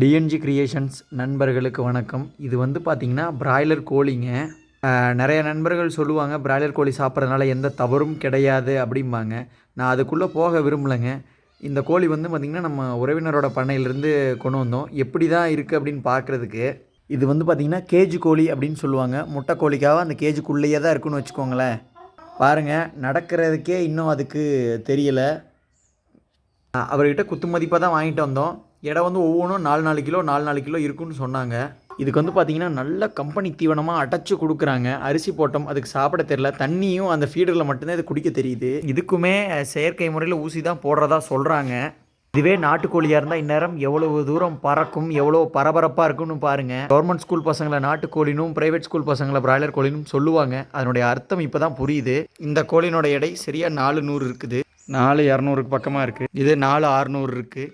TNG creations நண்பர்களுக்கு வணக்கம். இது வந்து பார்த்திங்கன்னா பிராய்லர் கோழிங்க. நிறைய நண்பர்கள் சொல்லுவாங்க பிராய்லர் கோழி சாப்பிட்றதுனால எந்த தவறும் கிடையாது அப்படிம்பாங்க. நான் அதுக்குள்ளே போக விரும்பலைங்க. இந்த கோழி வந்து பார்த்திங்கன்னா நம்ம உறவினரோட பண்ணையிலேருந்து கொண்டு வந்தோம். எப்படி தான் இருக்குது அப்படின்னு பார்க்குறதுக்கு இது வந்து பார்த்திங்கன்னா கேஜி கோழி அப்படின்னு சொல்லுவாங்க. முட்டை கோழிக்காக அந்த கேஜுக்குள்ளேயே தான் இருக்குன்னு வச்சுக்கோங்களேன். பாருங்கள் நடக்கிறதுக்கே இன்னும் அதுக்கு தெரியலை. அவர்கிட்ட குத்து மதிப்பாக தான் வாங்கிட்டு வந்தோம். எடை வந்து ஒவ்வொன்றும் நாலு நாலு கிலோ நாலு நாலு கிலோ இருக்குன்னு சொன்னாங்க. இதுக்கு வந்து பார்த்தீங்கன்னா நல்ல கம்பெனி தீவனமாக அடைச்சி கொடுக்குறாங்க. அரிசி போட்டோம் அதுக்கு சாப்பிட தெரில தண்ணியும் அந்த ஃபீடரில் மட்டும்தான் இது குடிக்க தெரியுது. இதுக்குமே செயற்கை முறையில் ஊசி தான் போடுறதா சொல்கிறாங்க இதுவே நாட்டுக்கோழியாக இருந்தால் இந்நேரம் எவ்வளவு தூரம் பறக்கும் எவ்வளோ பரபரப்பாக இருக்குன்னு பாருங்கள் கவர்மெண்ட் ஸ்கூல் பசங்களை நாட்டுக்கோழினும் ப்ரைவேட் ஸ்கூல் பசங்களை பிராய்லர் கோழினும் சொல்லுவாங்க. அதனுடைய அர்த்தம் இப்போ தான் புரியுது. இந்த கோழினோட எடை சரியாக நாலு நூறு இருக்குது. நாலு இரநூறுக்கு பக்கமாக இருக்குது இது நாலு ஆறுநூறு இருக்குது